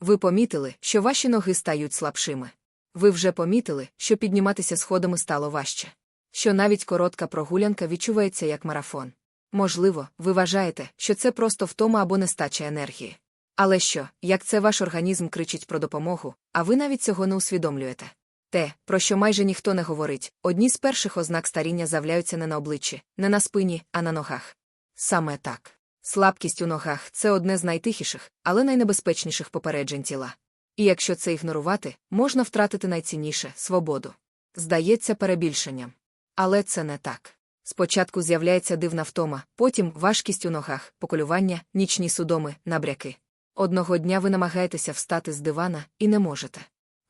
Ви помітили, що ваші ноги стають слабшими. Ви вже помітили, що підніматися сходами стало важче. Що навіть коротка прогулянка відчувається як марафон. Можливо, ви вважаєте, що це просто втома або нестача енергії. Але що, як це ваш організм кричить про допомогу, а ви навіть цього не усвідомлюєте? Те, про що майже ніхто не говорить, одні з перших ознак старіння з'являються не на обличчі, не на спині, а на ногах. Саме так. Слабкість у ногах це одне з найтихіших, але найнебезпечніших попереджень тіла. І якщо це ігнорувати, можна втратити найцінніше свободу. Здається перебільшенням. Але це не так. Спочатку з'являється дивна втома, потім важкість у ногах, поколювання, нічні судоми, набряки. Одного дня ви намагаєтеся встати з дивана і не можете.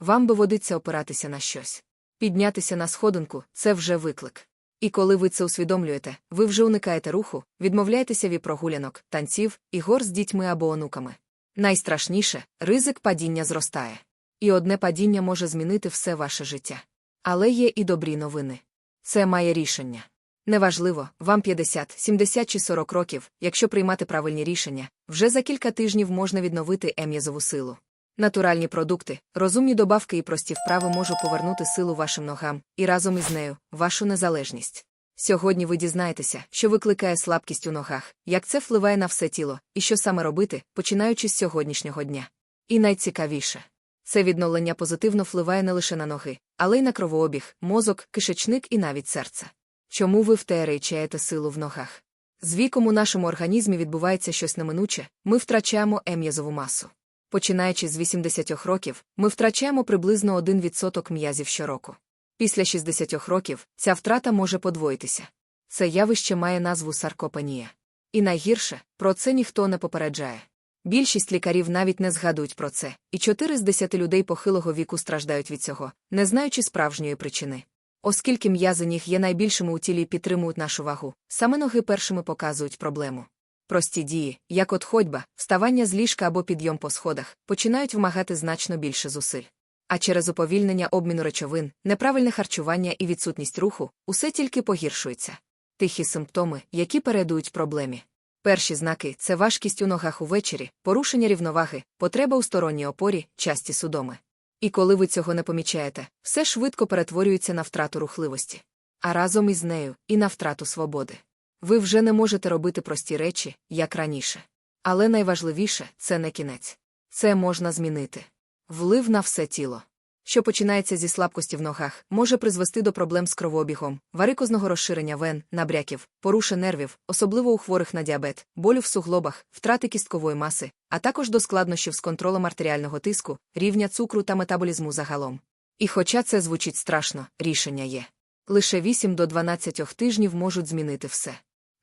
Вам доводиться опиратися на щось. Піднятися на сходинку це вже виклик. І коли ви це усвідомлюєте, ви вже уникаєте руху, відмовляєтеся від прогулянок, танців, ігор з дітьми або онуками. Найстрашніше ризик падіння зростає. І одне падіння може змінити все ваше життя. Але є і добрі новини. Це має рішення. Неважливо, вам 50, 70 чи 40 років, якщо приймати правильні рішення, вже за кілька тижнів можна відновити ем'язову силу. Натуральні продукти, розумні добавки і прості вправи можуть повернути силу вашим ногам і разом із нею вашу незалежність. Сьогодні ви дізнаєтеся, що викликає слабкість у ногах, як це впливає на все тіло, і що саме робити, починаючи з сьогоднішнього дня. І найцікавіше це відновлення позитивно впливає не лише на ноги, але й на кровообіг, мозок, кишечник і навіть серце. Чому ви втеречаєте силу в ногах? З віком у нашому організмі відбувається щось неминуче, ми втрачаємо ем'язову масу. Починаючи з 80 років, ми втрачаємо приблизно 1% м'язів щороку. Після 60 років ця втрата може подвоїтися. Це явище має назву саркопенія. І найгірше, про це ніхто не попереджає. Більшість лікарів навіть не згадують про це, і 4 з 10 людей похилого віку страждають від цього, не знаючи справжньої причини. Оскільки м'язи ніг є найбільшими у тілі і підтримують нашу вагу, саме ноги першими показують проблему. Прості дії, як от ходьба, вставання з ліжка або підйом по сходах, починають вимагати значно більше зусиль. А через уповільнення обміну речовин, неправильне харчування і відсутність руху, усе тільки погіршується. Тихі симптоми, які передують проблемі. Перші знаки це важкість у ногах увечері, порушення рівноваги, потреба у сторонній опорі, часті судоми. І коли ви цього не помічаєте, все швидко перетворюється на втрату рухливості. А разом із нею і на втрату свободи. Ви вже не можете робити прості речі, як раніше. Але найважливіше це не кінець. Це можна змінити. Влив на все тіло. Що починається зі слабкості в ногах, може призвести до проблем з кровообігом, варикозного розширення вен, набряків, поруше нервів, особливо у хворих на діабет, болю в суглобах, втрати кісткової маси, а також до складнощів з контролем артеріального тиску, рівня цукру та метаболізму загалом. І хоча це звучить страшно, рішення є. Лише 8 до 12 тижнів можуть змінити все.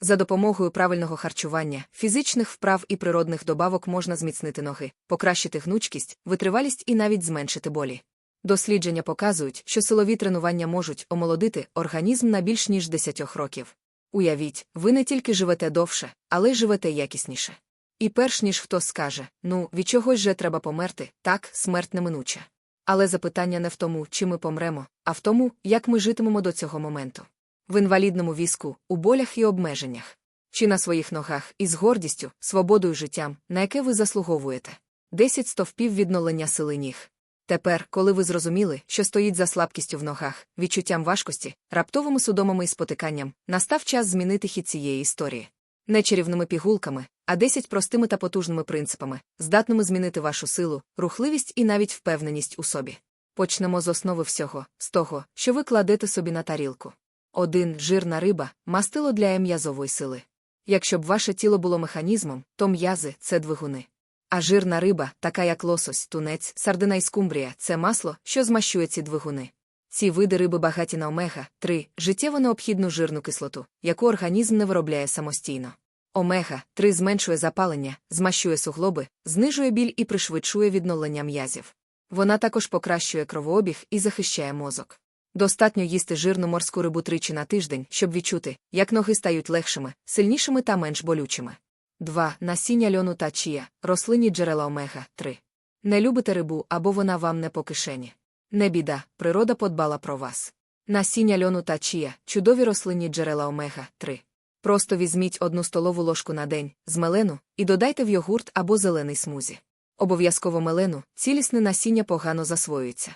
За допомогою правильного харчування, фізичних вправ і природних добавок можна зміцнити ноги, покращити гнучкість, витривалість і навіть зменшити болі. Дослідження показують, що силові тренування можуть омолодити організм на більш ніж 10 років. Уявіть, ви не тільки живете довше, але й живете якісніше. І перш ніж хто скаже, ну, від чогось же треба померти, так, смерть неминуча. Але запитання не в тому, чи ми помремо, а в тому, як ми житимемо до цього моменту. В інвалідному візку, у болях і обмеженнях. Чи на своїх ногах із гордістю, свободою життям, на яке ви заслуговуєте. 10 стовпів відновлення сили ніг. Тепер, коли ви зрозуміли, що стоїть за слабкістю в ногах, відчуттям важкості, раптовими судомами і спотиканням, настав час змінити хід цієї історії. Не чарівними пігулками, а 10 простими та потужними принципами, здатними змінити вашу силу, рухливість і навіть впевненість у собі. Почнемо з основи всього, з того, що ви кладете собі на тарілку. Один жирна риба мастило для м'язової сили. Якщо б ваше тіло було механізмом, то м'язи це двигуни. А жирна риба, така як лосось, тунець, сардина і скумбрія, це масло, що змащує ці двигуни. Ці види риби багаті на омега 3 життєво необхідну жирну кислоту, яку організм не виробляє самостійно. Омега 3 зменшує запалення, змащує суглоби, знижує біль і пришвидшує відновлення м'язів. Вона також покращує кровообіг і захищає мозок. Достатньо їсти жирну морську рибу тричі на тиждень, щоб відчути, як ноги стають легшими, сильнішими та менш болючими. 2. Насіння льону та чія, рослинні джерела омега 3. Не любите рибу або вона вам не по кишені. Не біда, природа подбала про вас. Насіння льону та чія, чудові рослинні джерела омега 3. Просто візьміть одну столову ложку на день, з мелену, і додайте в йогурт або зелений смузі. Обов'язково мелену, цілісне насіння погано засвоюється.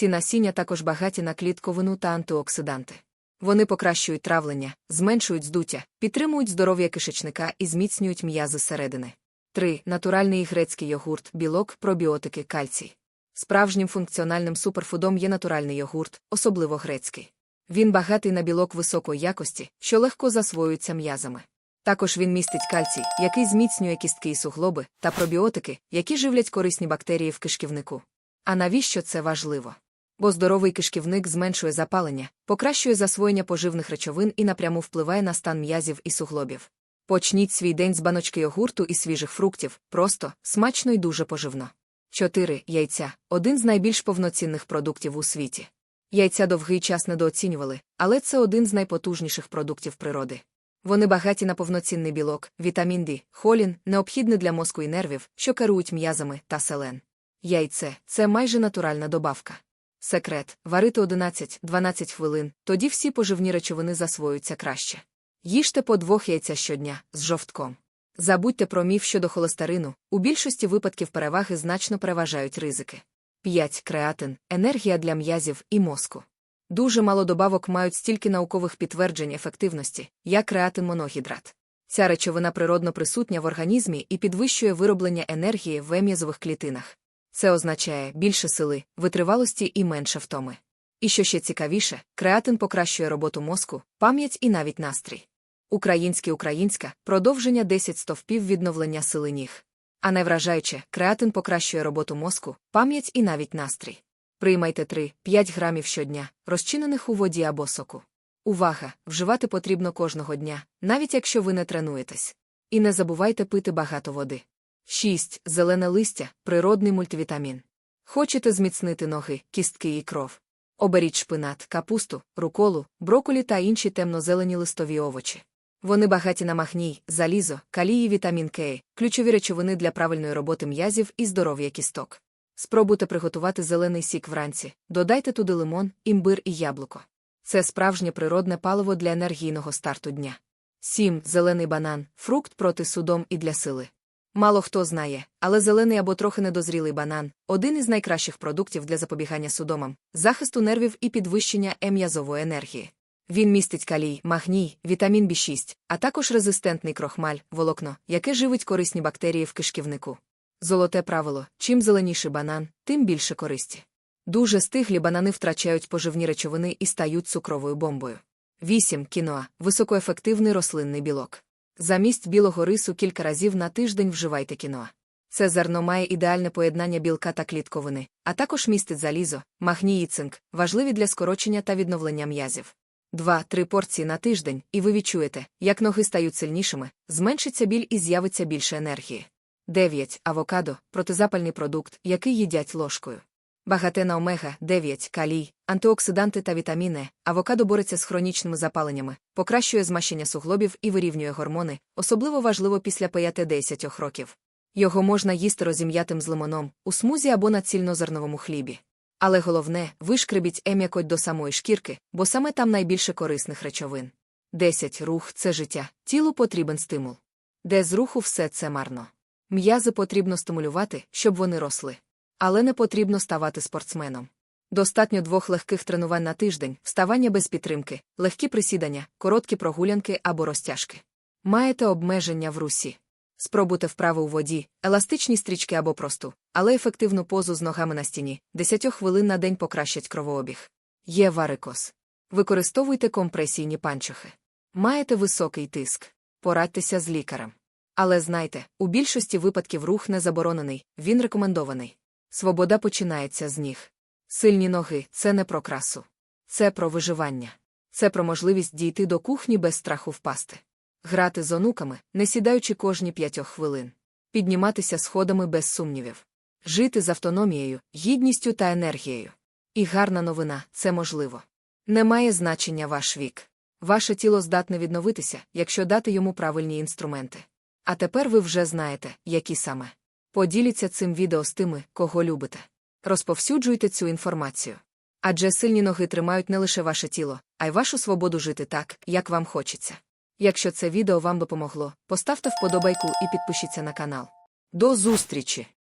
Ці насіння також багаті на клітковину та антиоксиданти. Вони покращують травлення, зменшують здуття, підтримують здоров'я кишечника і зміцнюють м'язи зсередини. 3. Натуральний грецький йогурт, білок, пробіотики, кальцій. Справжнім функціональним суперфудом є натуральний йогурт, особливо грецький. Він багатий на білок високої якості, що легко засвоюється м'язами. Також він містить кальцій, який зміцнює кістки і суглоби, та пробіотики, які живлять корисні бактерії в кишківнику. А навіщо це важливо? Бо здоровий кишківник зменшує запалення, покращує засвоєння поживних речовин і напряму впливає на стан м'язів і суглобів. Почніть свій день з баночки йогурту і свіжих фруктів, просто, смачно і дуже поживно. 4. Яйця один з найбільш повноцінних продуктів у світі. Яйця довгий час недооцінювали, але це один з найпотужніших продуктів природи. Вони багаті на повноцінний білок, вітамін D, холін, необхідний для мозку і нервів, що керують м'язами та селен. Яйце це майже натуральна добавка. Секрет варити 11-12 хвилин, тоді всі поживні речовини засвоюються краще. Їжте по двох яйця щодня з жовтком. Забудьте про міф щодо холестерину, у більшості випадків переваги значно переважають ризики. 5. Креатин енергія для м'язів і мозку. Дуже мало добавок мають стільки наукових підтверджень ефективності, як креатин моногідрат. Ця речовина природно присутня в організмі і підвищує вироблення енергії в м'язових клітинах. Це означає більше сили, витривалості і менше втоми. І що ще цікавіше, креатин покращує роботу мозку, пам'ять і навіть настрій. Українське українська продовження 10 стовпів відновлення сили ніг. А найвражаюче, креатин покращує роботу мозку, пам'ять і навіть настрій. Приймайте 3-5 грамів щодня, розчинених у воді або соку. Увага! Вживати потрібно кожного дня, навіть якщо ви не тренуєтесь. І не забувайте пити багато води. 6. Зелене листя природний мультивітамін. Хочете зміцнити ноги, кістки і кров. Оберіть шпинат, капусту, руколу, броколі та інші темно-зелені листові овочі. Вони багаті на магній, залізо, калії, вітамін К, ключові речовини для правильної роботи м'язів і здоров'я кісток. Спробуйте приготувати зелений сік вранці, додайте туди лимон, імбир і яблуко. Це справжнє природне паливо для енергійного старту дня. 7. Зелений банан фрукт проти судом і для сили. Мало хто знає, але зелений або трохи недозрілий банан один із найкращих продуктів для запобігання судомам, захисту нервів і підвищення ем'язової енергії. Він містить калій, магній, вітамін B6, а також резистентний крохмаль, волокно, яке живить корисні бактерії в кишківнику. Золоте правило: чим зеленіший банан, тим більше користі. Дуже стиглі банани втрачають поживні речовини і стають цукровою бомбою. 8. Кіноа високоефективний рослинний білок. Замість білого рису кілька разів на тиждень вживайте кіноа. Це зерно має ідеальне поєднання білка та клітковини, а також містить залізо, магній і цинк, важливі для скорочення та відновлення м'язів. Два-три порції на тиждень, і ви відчуєте, як ноги стають сильнішими, зменшиться біль і з'явиться більше енергії. 9. Авокадо протизапальний продукт, який їдять ложкою. Багате на омега 9 калій, антиоксиданти та вітаміни. Авокадо бореться з хронічними запаленнями, покращує змащення суглобів і вирівнює гормони, особливо важливо після 5-10 років. Його можна їсти розім'ятим з лимоном, у смузі або на цільнозерновому хлібі. Але головне, вишкребіть ем'якоть до самої шкірки, бо саме там найбільше корисних речовин. 10. Рух це життя, тілу потрібен стимул. Де з руху все це марно. М'язи потрібно стимулювати, щоб вони росли. Але не потрібно ставати спортсменом. Достатньо двох легких тренувань на тиждень, вставання без підтримки, легкі присідання, короткі прогулянки або розтяжки. Маєте обмеження в русі. Спробуйте вправи у воді, еластичні стрічки або просту, але ефективну позу з ногами на стіні, 10 хвилин на день покращать кровообіг. Є варикоз. Використовуйте компресійні панчохи. Маєте високий тиск. Порадьтеся з лікарем. Але знайте, у більшості випадків рух не заборонений, він рекомендований. Свобода починається з ніг. Сильні ноги це не про красу. Це про виживання. Це про можливість дійти до кухні без страху впасти. Грати з онуками, не сідаючи кожні п'ятьох хвилин. Підніматися сходами без сумнівів. Жити з автономією, гідністю та енергією. І гарна новина це можливо. Не має значення ваш вік. Ваше тіло здатне відновитися, якщо дати йому правильні інструменти. А тепер ви вже знаєте, які саме. Поділіться цим відео з тими, кого любите. Розповсюджуйте цю інформацію. Адже сильні ноги тримають не лише ваше тіло, а й вашу свободу жити так, як вам хочеться. Якщо це відео вам допомогло, поставте вподобайку і підпишіться на канал. До зустрічі!